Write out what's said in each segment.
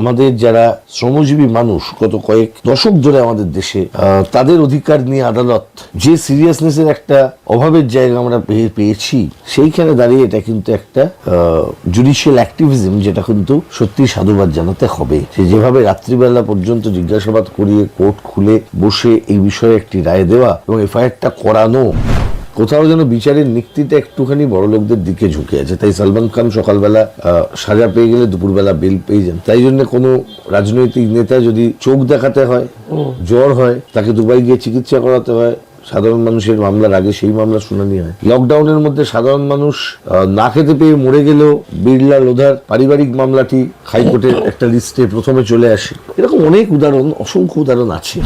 আমাদের যারা শ্রমজীবী মানুষ, গত কয়েক দশক ধরে আমাদের দেশে তাদের অধিকার নিয়ে আদালত যে সিরিয়াসনেসের একটা অভাবের জায়গা আমরা পেয়ে, পেয়েছি, সেইখানে দাঁড়িয়ে এটা কিন্তু একটা জুডিশিয়াল অ্যাক্টিভিজম যেটা কিন্তু সত্যি সাধুবাদ জানাতে হবে। যে যেভাবে রাত্রিবেলা পর্যন্ত জিজ্ঞাসাবাদ করিয়ে, কোর্ট খুলে বসে এই বিষয়ে একটি রায় দেওয়া এবং এফআইআরটা করানো কোথাও যেন বিচারের নিক্তিটা একটুখানি বড় লোকদের দিকে ঝুঁকে আছে। তাই সালমান খান সকালবেলা আহ, সাজা পেয়ে গেলে দুপুরবেলা বেল পেয়ে যান। তাই জন্য কোনো রাজনৈতিক নেতা যদি চোখ দেখাতে হয় জ্বর হয় তাকে দুবাই গিয়ে চিকিৎসা করাতে হয় সাধারণ মানুষের মামলার আগে সেই মামলা শুনানি হয়। লকডাউনের মধ্যে সাধারণ মানুষ না খেতে পেয়ে মরে গেলেও বিড়লা লোধার পারিবারিক মামলাটি হাইকোর্টের একটা লিস্টে প্রথমে চলে আসে। এরকম অনেক উদাহরণ অসংখ্য উদাহরণ আছে।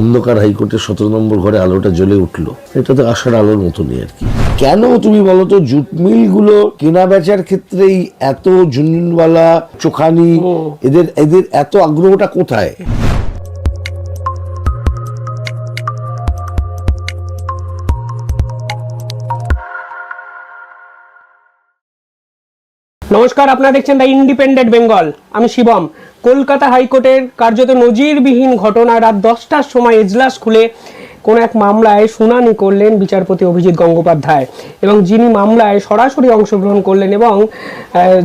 অন্ধকার হাইকোর্টের সতেরো নম্বর ঘরে আলোটা জ্বলে উঠল। এটা তো আসার আলোর মতনই আর কি। কেন তুমি বলো তো জুট মিলগুলো কেনা বেচার ক্ষেত্রেই এত জুনওয়ালা চোখানি এদের এদের এত আগ্রহটা কোথায়? নমস্কার, আপনারা দেখছেন দ্য ইন্ডিপেন্ডেন্ট বেঙ্গল আমি শিবম। কলকাতা হাইকোর্টের কার্যত নজিরবিহীন ঘটনা রাত দশটার সময় এজলাস খুলে কোন এক মামলায় শুনানি করলেন বিচারপতি অভিজিৎ গঙ্গোপাধ্যায় এবং যিনি মামলায় সরাসরি অংশগ্রহণ করলেন এবং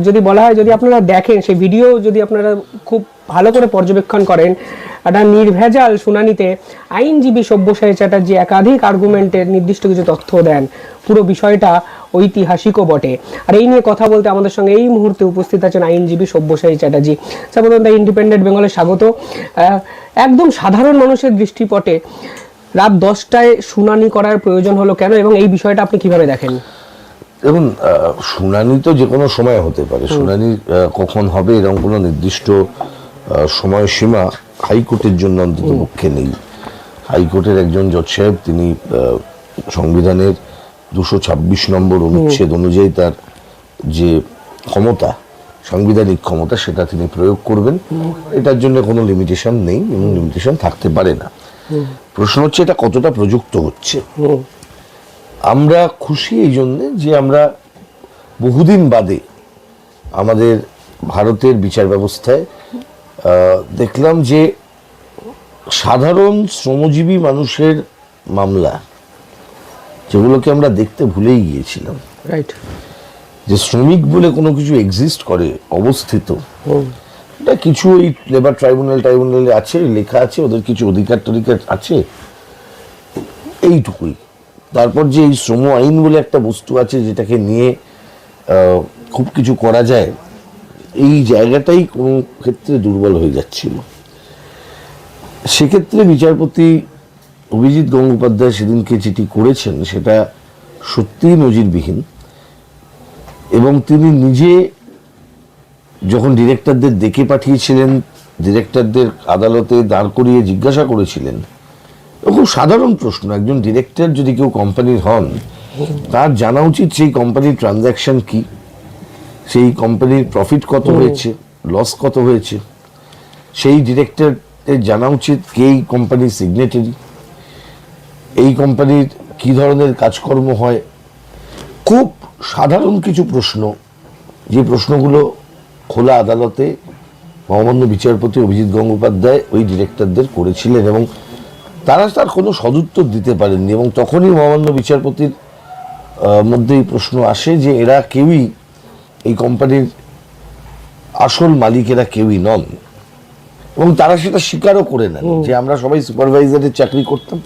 যদি বলা হয়, যদি আপনারা দেখেন, সেই ভিডিও যদি আপনারা খুব ভালো করে পর্যবেক্ষণ করেন। একটা নির্ভেজাল শুনানিতে আইনজীবী সব্যসাচী চ্যাটার্জি একাধিক আর্গুমেন্টের নির্দিষ্ট কিছু তথ্য দেন। পুরো বিষয়টা ঐতিহাসিকও বটে। আর এই নিয়ে কথা বলতে আমাদের সঙ্গে এই মুহূর্তে উপস্থিত আছেন আইনজীবী সব্যসাচী চ্যাটার্জি। স্যার প্রথম ইন্ডিপেন্ডেন্ট বেঙ্গলে স্বাগত। একদম সাধারণ মানুষের দৃষ্টিপটে রাত দশটায় শুনানি করার প্রয়োজন হলো কেন এবং এই বিষয়টা আপনি কীভাবে দেখেন? দেখুন শুনানি তো যে কোনো সময় হতে পারে। শুনানি কখন হবে এরকম কোনো নির্দিষ্ট সময়সীমা হাইকোর্টের জন্য অন্তত পক্ষে নেই। হাইকোর্টের একজন জজ সাহেব তিনি সংবিধানের দুশো ছাব্বিশ নম্বর অনুচ্ছেদ অনুযায়ী তার যে ক্ষমতা সাংবিধানিক ক্ষমতা সেটা তিনি প্রয়োগ করবেন। এটার জন্য কোনো লিমিটেশন নেই এবং লিমিটেশন থাকতে পারে না। প্রশ্ন হচ্ছে এটা কতটা প্রযুক্ত হচ্ছে? আমরা খুশি এই জন্যে যে আমরা বহুদিন বাদে আমাদের ভারতের বিচার ব্যবস্থায় দেখলাম যে সাধারণ শ্রমজীবী মানুষের মামলা যেগুলোকে আমরা দেখতে ভুলেই গিয়েছিলাম। রাইট যে শ্রমিক বলে কোনো কিছু এক্সিস্ট করে অবস্থিত। এটা কিছু ওই লেবার ট্রাইব্যুনাল ট্রাইব্যুনালে আছে লেখা আছে ওদের কিছু অধিকার টধিকার আছে। এইটুকুই। তারপর যে এই শ্রম আইন বলে একটা বস্তু আছে যেটাকে নিয়ে খুব কিছু করা যায় এই জায়গাটাই কোনো ক্ষেত্রে দুর্বল হয়ে যাচ্ছিল। সেক্ষেত্রে বিচারপতি অভিজিৎ গঙ্গোপাধ্যায় সেদিনকে যেটি করেছেন, সেটা সত্যিই নজিরবিহীন এবং তিনি নিজে যখন ডিরেক্টরদের ডেকে পাঠিয়েছিলেন, ডিরেক্টরদের আদালতে দাঁড় করিয়ে জিজ্ঞাসা করেছিলেন খুব সাধারণ প্রশ্ন। একজন ডিরেক্টর যদি কেউ কোম্পানির হন, তার জানা উচিত সেই কোম্পানির ট্রানজ্যাকশন কি। সেই কোম্পানির প্রফিট কত হয়েছে লস কত হয়েছে সেই ডিরেক্টরের জানা উচিত কে এই কোম্পানির সিগনেটারি এই কোম্পানির কি ধরনের কাজকর্ম হয়। খুব সাধারণ কিছু প্রশ্ন যে প্রশ্নগুলো খোলা আদালতে মহামান্য বিচারপতি অভিজিৎ গঙ্গোপাধ্যায় ওই ডিরেক্টরদের করেছিলেন এবং তারা তার কোনো সদুত্তর দিতে পারেননি এবং তখনই মহামান্য বিচারপতির মধ্যে এই প্রশ্ন আসে যে এরা কেউই এই কোম্পানির আসল মালিকেরা কেউই নন। এবং তারা সেটা স্বীকারও করে নেন যে আমরা সবাই সুপারভাইজারের চাকরি করতাম।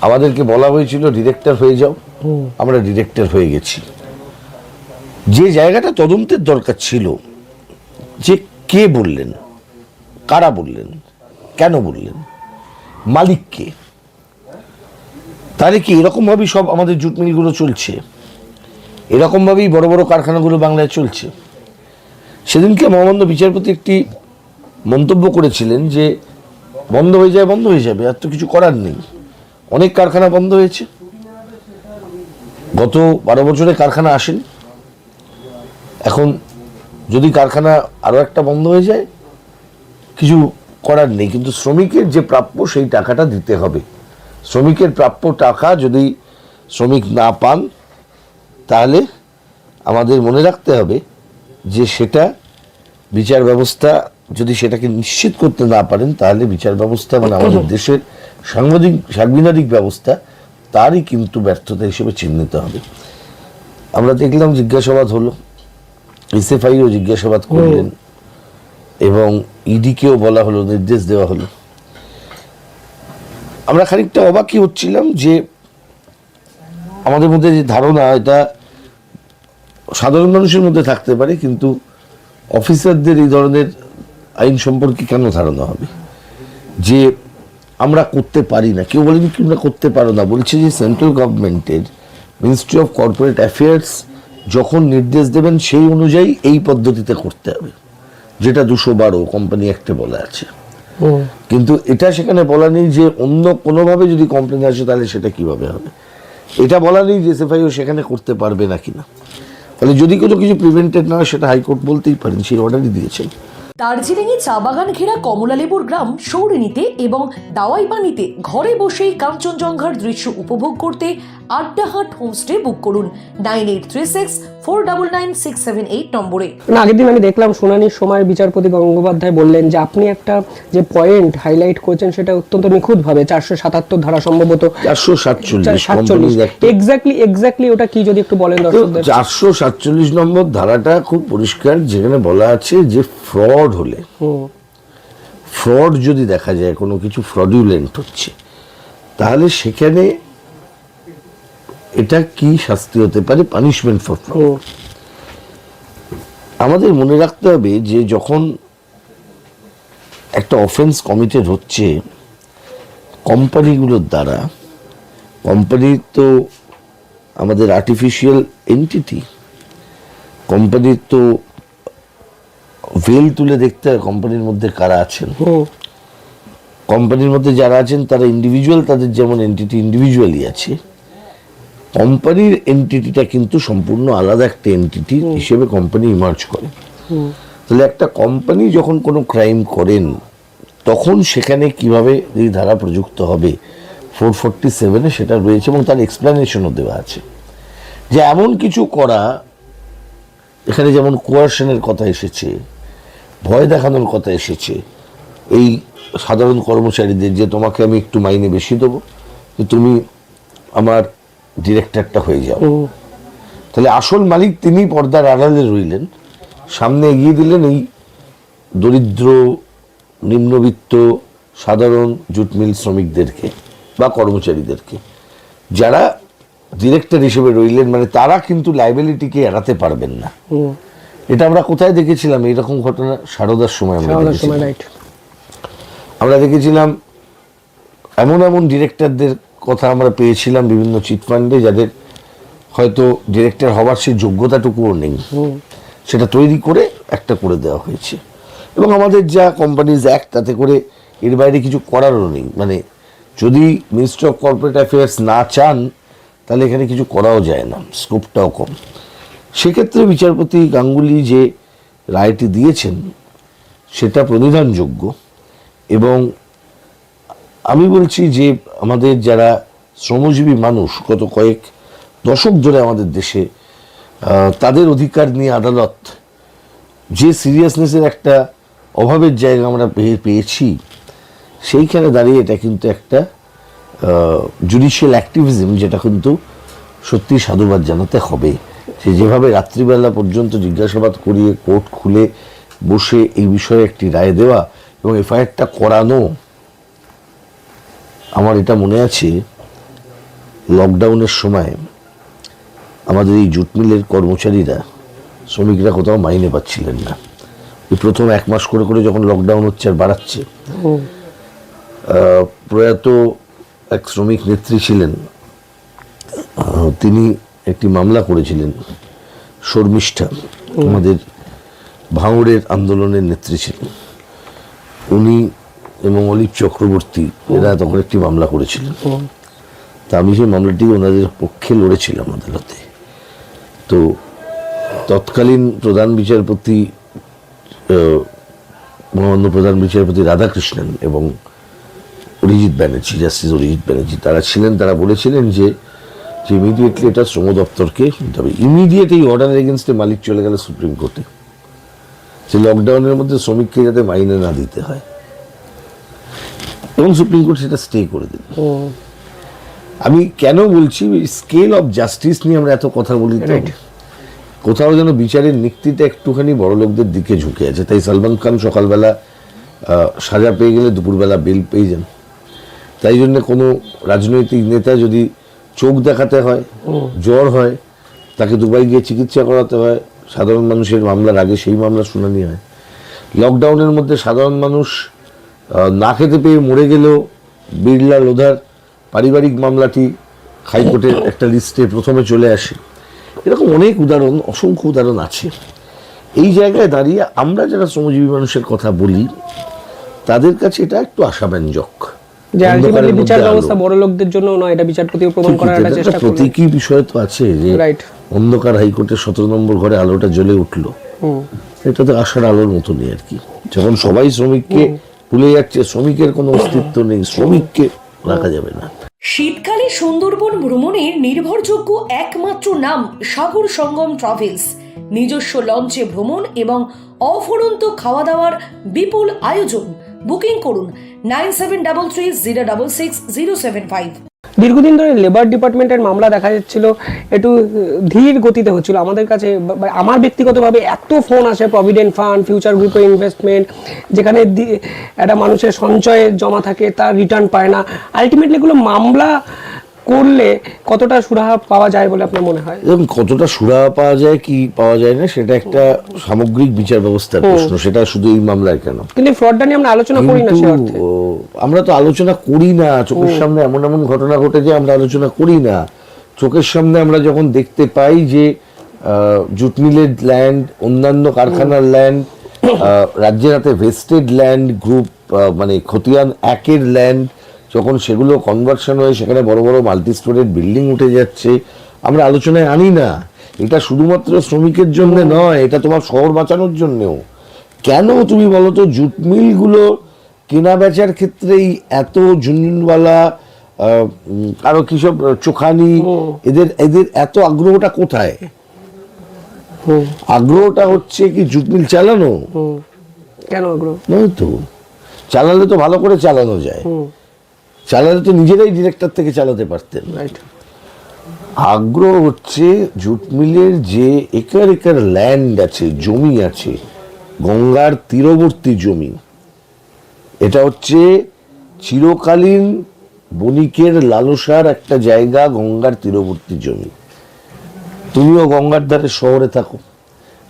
আমাদেরকে বলা হয়েছিল ডিরেক্টর হয়ে যাও। আমরা ডিরেক্টর হয়ে গেছি। যে জায়গাটা তদন্তের দরকার ছিল যে কে বললেন কারা বললেন কেন বললেন মালিককে তাহলে কি এরকমভাবেই সব আমাদের জুট মিলগুলো চলছে? এরকমভাবেই বড় বড় কারখানাগুলো বাংলায় চলছে। সেদিনকে মহামান্য বিচারপতি একটি মন্তব্য করেছিলেন যে, বন্ধ হয়ে যায়, বন্ধ হয়ে যাবে, আর তো কিছু করার নেই। অনেক কারখানা বন্ধ হয়েছে। গত বারো বছরে কারখানা আসেন। এখন যদি কারখানা আরও একটা বন্ধ হয়ে যায়, কিছু করার নেই। কিন্তু শ্রমিকের যে প্রাপ্য, সেই টাকাটা দিতে হবে। শ্রমিকের প্রাপ্য টাকা যদি শ্রমিক না পান তাহলে আমাদের মনে রাখতে হবে যে সেটা বিচার ব্যবস্থা যদি সেটাকে নিশ্চিত করতে না পারেন তাহলে বিচার ব্যবস্থা মানে আমাদের দেশের সাংবাদিক সাংবিধানিক ব্যবস্থা তারই কিন্তু ব্যর্থতা হিসেবে চিহ্নিত হবে। আমরা দেখলাম জিজ্ঞাসাবাদ হলো এসএফআইও জিজ্ঞাসাবাদ করলেন এবং ইডিকেও বলা হলো নির্দেশ দেওয়া হলো। আমরা খানিকটা অবাকই হচ্ছিলাম যে আমাদের মধ্যে যে ধারণা এটা সাধারণ মানুষের মধ্যে থাকতে পারে কিন্তু অফিসারদের এই ধরনের আইন সম্পর্কে কেন ধারণা হবে? যে আমরা করতে পারি না কেউ বলেনি কি আমরা করতে পারো না বলছে যে সেন্ট্রাল গভর্নমেন্টের মিনিস্ট্রি অফ কর্পোরেট অ্যাফেয়ার্স যখন নির্দেশ দেবেন সেই অনুযায়ী এই পদ্ধতিতে করতে হবে যেটা দুশো বারো কোম্পানি অ্যাক্টে বলা আছে। কিন্তু এটা সেখানে বলা নেই যে অন্য কোনোভাবে যদি কমপ্লেন আসে তাহলে সেটা কীভাবে হবে? এটা বলা নেই যে এসএফআইও সেখানে করতে পারবে না। কিনা ফলে যদি কোনো কিছু প্রিভেন্টেড না হয় সেটা হাইকোর্ট বলতেই পারেন সেই অর্ডারই দিয়েছেন। দার্জিলিংয়ে চা বাগান ঘেরা কমলালেবুর গ্রাম সৌরিনীতে এবং দাওয়াইবানিতে ঘরে বসেই কাঞ্চনজঙ্ঘার দৃশ্য উপভোগ করতে আড্ডাহাট হোমস্টে বুক করুন nine eight three six four double nine six seven eight নম্বরে। না আগের দিন আমি দেখলাম শুনানির সময় বিচারপতি গঙ্গোপাধ্যায় বললেন যে আপনি একটা যে পয়েন্ট হাইলাইট করছেন সেটা অত্যন্ত নিখুঁতভাবে চারশো সাতাত্তর ধারা সম্ভবত চারশো সাতচল্লিশ সাতচল্লিশ। এক্স্যাক্টলি এক্স্যাক্টলি ওটা কি যদি একটু বলেন দর্শকদের? চারশো সাতচল্লিশ নম্বর ধারাটা খুব পরিষ্কার যেখানে বলা আছে যে ফ্রড হলে ফ্রড যদি দেখা যায় কোনো কিছু ফ্রডুলেন্ট হচ্ছে তাহলে সেখানে এটা কি শাস্তি হতে পারে? পানিশমেন্ট ফর ফ্রড আমাদের মনে রাখতে হবে যে যখন একটা অফেন্স কমিটেড হচ্ছে কোম্পানিগুলোর দ্বারা কোম্পানি তো আমাদের আর্টিফিশিয়াল এন্টিটি কোম্পানির তো ভেল তুলে দেখতে হয় কোম্পানির মধ্যে কারা আছেন? কোম্পানির মধ্যে যারা আছেন তারা ইন্ডিভিজুয়াল তাদের যেমন এন্টিটি ইন্ডিভিজুয়ালি আছে কোম্পানির এন্টিটিটা কিন্তু সম্পূর্ণ আলাদা একটা এন্টিটি হিসেবে কোম্পানি ইমার্জ করে। তাহলে একটা কোম্পানি যখন কোনো ক্রাইম করেন তখন সেখানে কীভাবে এই ধারা প্রযুক্ত হবে? ফোর ফোরটি সেভেনে সেটা রয়েছে এবং তার এক্সপ্লেনেশনও দেওয়া আছে। যে এমন কিছু করা এখানে যেমন কোয়ারশনের কথা এসেছে ভয় দেখানোর কথা এসেছে। এই সাধারণ কর্মচারীদের যে তোমাকে আমি একটু মাইনে বেশি দেবো যে তুমি আমার ডিরেক্টরটা হয়ে যাও। তাহলে আসল মালিক তিনি পর্দার আড়ালে রইলেন সামনে এগিয়ে দিলেন এই দরিদ্র নিম্নবিত্ত সাধারণ জুট মিল শ্রমিকদেরকে বা কর্মচারীদেরকে। যারা ডিরেক্টর হিসেবে রইলেন মানে তারা কিন্তু লাইবিলিটিকে এড়াতে পারবেন না। এটা আমরা কোথায় দেখেছিলাম? এইরকম ঘটনা সারদার সময় আমরা আমরা দেখেছিলাম এমন এমন ডিরেক্টরদের কথা আমরা পেয়েছিলাম বিভিন্ন চিটফান্ডে যাদের হয়তো ডিরেক্টর হওয়ার সেই যোগ্যতাটুকুও নেই। সেটা তৈরি করে একটা করে দেওয়া হয়েছে। এবং আমাদের যা কোম্পানিজ অ্যাক্ট তাতে করে এর বাইরে কিছু করারও নেই। মানে যদি মিনিস্ট্রি অফ কর্পোরেট অ্যাফেয়ার্স না চান তাহলে এখানে কিছু করাও যায় না। স্কোপটাও কম। সেক্ষেত্রে বিচারপতি গাঙ্গুলি যে রায়টি দিয়েছেন, সেটা প্রণিধানযোগ্য এবং আমি বলছি যে আমাদের যারা শ্রমজীবী মানুষ, গত কয়েক দশক ধরে আমাদের দেশে তাদের অধিকার নিয়ে আদালত যে সিরিয়াসনেসের একটা অভাবের জায়গা আমরা পেয়ে, পেয়েছি, সেইখানে দাঁড়িয়ে এটা কিন্তু একটা জুডিশিয়াল অ্যাক্টিভিজম যেটা কিন্তু সত্যি সাধুবাদ জানাতে হবে। সে যেভাবে রাত্রিবেলা পর্যন্ত জিজ্ঞাসাবাদ করিয়ে কোর্ট খুলে বসে এই বিষয়ে একটি রায় দেওয়া এবং এফআইআরটা করানো, আমার এটা মনে আছে, লকডাউনের সময় আমাদের এই জুট মিলের কর্মচারীরা, শ্রমিকরা কোথাও মাইনে পাচ্ছিলেন না। এই প্রথম এক মাস করে করে যখন লকডাউন হচ্ছে আর বাড়াচ্ছে প্রয়াত এক শ্রমিক নেত্রী ছিলেন তিনি একটি মামলা করেছিলেন শর্মিষ্ঠা, আমাদের ভাঙড়ের আন্দোলনের নেত্রী ছিলেন। উনি এবং অলিপ চক্রবর্তী, এরা তখন একটি মামলা করেছিলেন। তা আমি সেই মামলাটি ওনাদের পক্ষে লড়েছিলাম আদালতে। তো তৎকালীন প্রধান বিচারপতি মহামান্য প্রধান বিচারপতি রাধাকৃষ্ণন এবং অরিজিৎ ব্যানার্জি, জাস্টিস অরিজিৎ ব্যানার্জি, তারা ছিলেন, তারা বলেছিলেন যে যে ইমিডিয়েটলি এটা শ্রম দপ্তরকে শুনতে হবে। ইমিডিয়েট এই অর্ডার এগেনস্টে মালিক চলে গেল সুপ্রিম কোর্টে যে লকডাউনের মধ্যে শ্রমিককে যাতে মাইনে না দিতে হয়। এবং সুপ্রিম কোর্ট সেটা স্টে করে দিল। আমি কেন বলছি? স্কেল অফ জাস্টিস নিয়ে আমরা এত কথা বলি তো। কোথাও যেন বিচারের নিক্তিটা একটুখানি বড় লোকদের দিকে ঝুঁকে আছে। তাই সালমান খান সকালবেলা সাজা পেয়ে গেলে দুপুরবেলা বেল পেয়ে যান। তাই জন্য কোনো রাজনৈতিক নেতা যদি চোখ দেখাতে হয়, জ্বর হয়, তাকে দুবাই গিয়ে চিকিৎসা করাতে হয়। সাধারণ মানুষের মামলার আগে সেই মামলা শুনানি হয়। লকডাউনের মধ্যে সাধারণ মানুষ না খেতে পেয়ে মরে গেলেও বিড়লা লোধার পারিবারিক মামলাটি হাইকোর্টের একটা লিস্টে প্রথমে চলে আসে। এরকম অনেক উদাহরণ, অসংখ্য উদাহরণ আছে। এই জায়গায় দাঁড়িয়ে আমরা যারা শ্রমজীবী মানুষের কথা বলি, তাদের কাছে এটা একটু আশাব্যঞ্জক। যে আলটিমেটলি বিচার ব্যবস্থা বড় লোকদের জন্য নয় এটা বিচারপতিও প্রমাণ করার একটা চেষ্টা একটা প্রতীকী বিষয় তো আছে যে অন্ধকার হাইকোর্টের সতেরো নম্বর ঘরে আলোটা জ্বলে উঠল। এটা তো আশার আলোর মতনই আর কি। যখন সবাই শ্রমিককে ভুলে যাচ্ছে শ্রমিকের কোনো অস্তিত্ব নেই শ্রমিককে রাখা যাবে না। শীতকালে সুন্দরবন ভ্রমণের নির্ভরযোগ্য একমাত্র নাম সাগর সঙ্গম ট্রাভেলস। নিজস্ব লঞ্চে ভ্রমণ এবং অফুরন্ত খাওয়া দাওয়ার বিপুল আয়োজন বুকিং করুন nine seven double three zero double six zero seven five. দীর্ঘদিন ধরে লেবার ডিপার্টমেন্টের মামলা দেখা যাচ্ছিল, একটু ধীর গতিতে হচ্ছিল। আমাদের কাছে আমার ব্যক্তিগতভাবে এত ফোন আসে প্রভিডেন্ট ফান্ড ফিউচার গ্রুপে ইনভেস্টমেন্ট যেখানে একটা মানুষের সঞ্চয়ে জমা থাকে, তার রিটার্ন পায় না। আলটিমেটলি এগুলো মামলা করলে কতটা সুরাহা পাওয়া যায় বলে আপনার মনে হয়? কতটা সুরা পাওয়া যায় কি পাওয়া যায় না সেটা একটা সামগ্রিক বিচার ব্যবস্থার প্রশ্ন সেটা শুধু এই মামলায় কেন? কিন্তু ফ্রডটা নিয়ে আমরা আলোচনা করি না সে অর্থে। আমরা তো আলোচনা করি না চোখের সামনে এমন এমন ঘটনা ঘটে যে আমরা আলোচনা করি না। চোখের সামনে আমরা যখন দেখতে পাই যে জুট মিলের ল্যান্ড অন্যান্য কারখানার ল্যান্ড রাজ্যের হাতে ভেস্টেড ল্যান্ড গ্রুপ মানে খতিয়ান একের ল্যান্ড যখন সেগুলো কনভার্সন হয়ে সেখানে বড় বড় মাল্টি স্টোরেড বিল্ডিং উঠে যাচ্ছে। আমরা আলোচনায় আনি না। এটা শুধুমাত্র শ্রমিকের জন্য নয় এটা তোমার শহর বাঁচানোর জন্যও। কেন তুমি বলো তো জুট মিলগুলো কেনা বেচার ক্ষেত্রেই এত জুনিনওয়ালা আরও কি সব চোখানি এদের এদের এত আগ্রহটা কোথায়? আগ্রহটা হচ্ছে কি জুট মিল চালানো? কেন আগ্রহ? নয় তো চালালে তো ভালো করে চালানো যায়। চালালে তো নিজেরাই ডিরেক্টর থেকে চালাতে পারতেন। রাইট আগ্রহ হচ্ছে জুট মিলের যে একর একর ল্যান্ড আছে জমি আছে গঙ্গার তীরবর্তী জমি এটা হচ্ছে চিরকালীন বণিকের লালসার একটা জায়গা গঙ্গার তীরবর্তী জমি। তুমিও গঙ্গার ধারে শহরে থাকো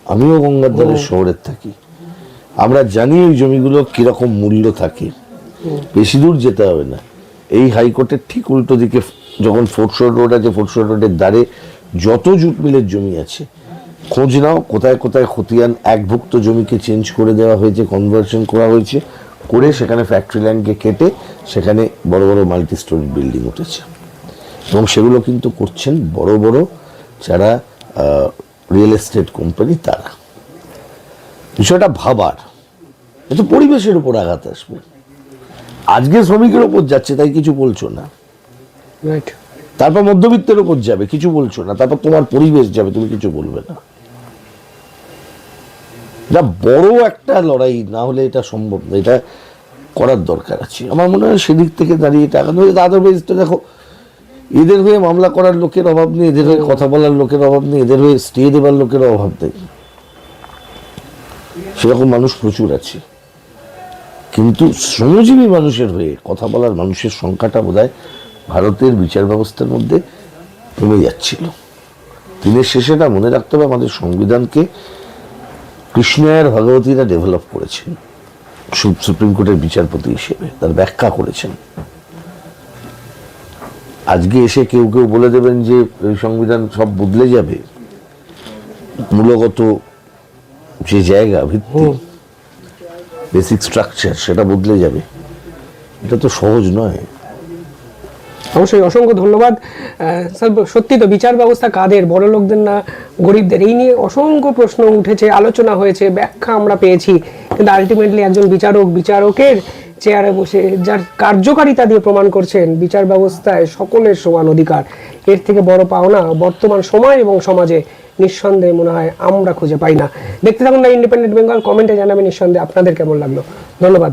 আমিও গঙ্গার ধারে শহরে থাকি। আমরা জানি ওই জমিগুলো কীরকম মূল্য থাকে। বেশি দূর যেতে হবে না। এই হাইকোর্টের ঠিক উল্টো দিকে যখন ফোর্টশোর রোড আছে ফোর্টশোর রোডের ধারে যত জুট মিলের জমি আছে, খোঁজ নাও কোথায় কোথায় খতিয়ান একভুক্ত জমিকে চেঞ্জ করে দেওয়া হয়েছে কনভার্সন করা হয়েছে, করে সেখানে ফ্যাক্টরি ল্যান্ডকে কেটে সেখানে বড় বড় মাল্টি স্টোরি বিল্ডিং উঠেছে। এবং সেগুলো কিন্তু করছেন বড় বড় যারা রিয়েল এস্টেট কোম্পানি তারা। বিষয়টা ভাবার, এ তো পরিবেশের উপর আঘাত আসবে। আজকে শ্রমিকের ওপর যাচ্ছে তাই কিছু বলছো না। রাইট তারপর মধ্যবিত্তের ওপর যাবে কিছু বলছো না। তারপর তোমার পরিবেশ যাবে তুমি কিছু বলবে না। যা বড় একটা লড়াই না হলে এটা সম্ভব না। এটা করার দরকার আছে। আমার মনে হয় সেদিক থেকে দাঁড়িয়ে টাকা আগানো আদারওয়াইজ তো দেখো এদের হয়ে মামলা করার লোকের অভাব নেই এদের হয়ে কথা বলার লোকের অভাব নেই এদের হয়ে স্টে দেবার লোকের অভাব নেই। সেরকম মানুষ প্রচুর আছে। কিন্তু শ্রমজীবী মানুষের হয়ে কথা বলার মানুষের সংখ্যাটা বোধহয় ভারতের বিচার ব্যবস্থার মধ্যে কমে যাচ্ছিল। দিনের শেষে না মনে রাখতে হবে আমাদের সংবিধানকে কৃষ্ণায়ের ভগবতীরা ডেভেলপ করেছেন সুপ্রিম কোর্টের বিচারপতি হিসেবে, তার ব্যাখ্যা করেছেন। আজকে এসে কেউ কেউ বলে দেবেন যে সংবিধান সব বদলে যাবে। মূলগত যে জায়গা, ভিত্তি বেসিক স্ট্রাকচার সেটা বদলে যাবে। এটা তো সহজ নয়। অবশ্যই অসংখ্য ধন্যবাদ। সত্যি তো বিচার ব্যবস্থা কাদের? বড় লোকদের না গরিবদের? এই নিয়ে অসংখ্য প্রশ্ন উঠেছে, আলোচনা হয়েছে, ব্যাখ্যা আমরা পেয়েছি। কিন্তু আলটিমেটলি একজন বিচারক, বিচারকের চেয়ারে বসে যার কার্যকারিতা দিয়ে প্রমাণ করছেন, বিচার ব্যবস্থায় সকলের সমান অধিকার। এর থেকে বড় পাওনা বর্তমান সময় এবং সমাজে। নিঃসন্দেহে মনে হয় আমরা খুঁজে পাই না। দেখতে থাকুন না ইন্ডিপেন্ডেন্ট বেঙ্গল কমেন্টে জানাবেন, নিঃসন্দেহে আপনাদের কেমন লাগল। ধন্যবাদ।